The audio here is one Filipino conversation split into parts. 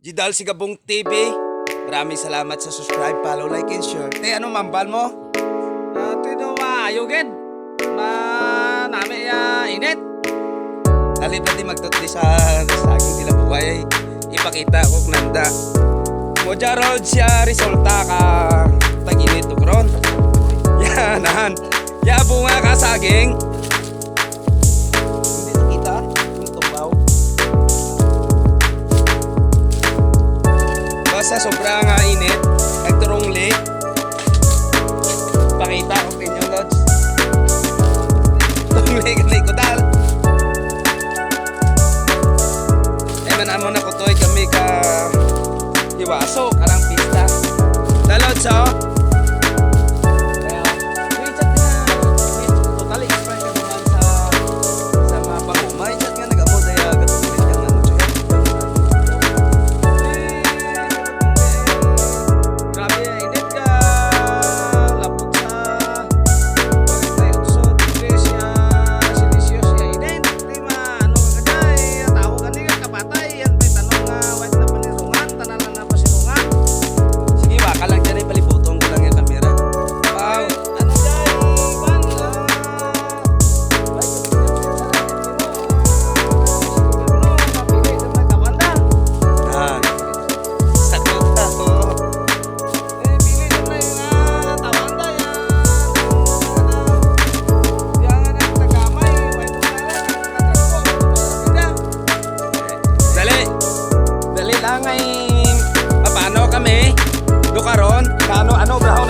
Jidal Sigabong TV. Maraming salamat sa subscribe, follow, like, and share. Te, ano mambal mo? Uh, ito ito maayogin. Na nami ya init. Dali pa di magtutli sa, sa aking sila buhay. Ipakita ko nanda. Moja road siya resulta ka tag-init to kron. Yanan. Ya bunga ka saging. Basta sobrang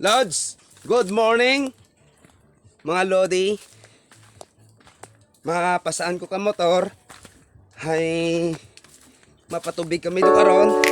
Lods, good morning. Mga Lodi. Mapasaan ko ka motor. Hay mapatubig kami do karon.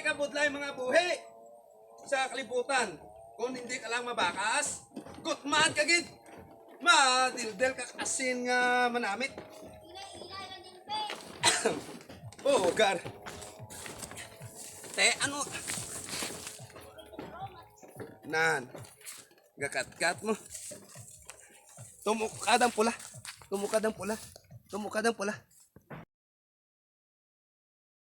Di ka budlay mga buhi sa kalibutan. Kung hindi ka lang mabakas, gutmaan ka gid. Madildel ka asin nga manamit. oh, God. Te, ano? Nan. Gakat-kat mo. Tumukad ang pula. Tumukad ang pula. Tumukad ang pula.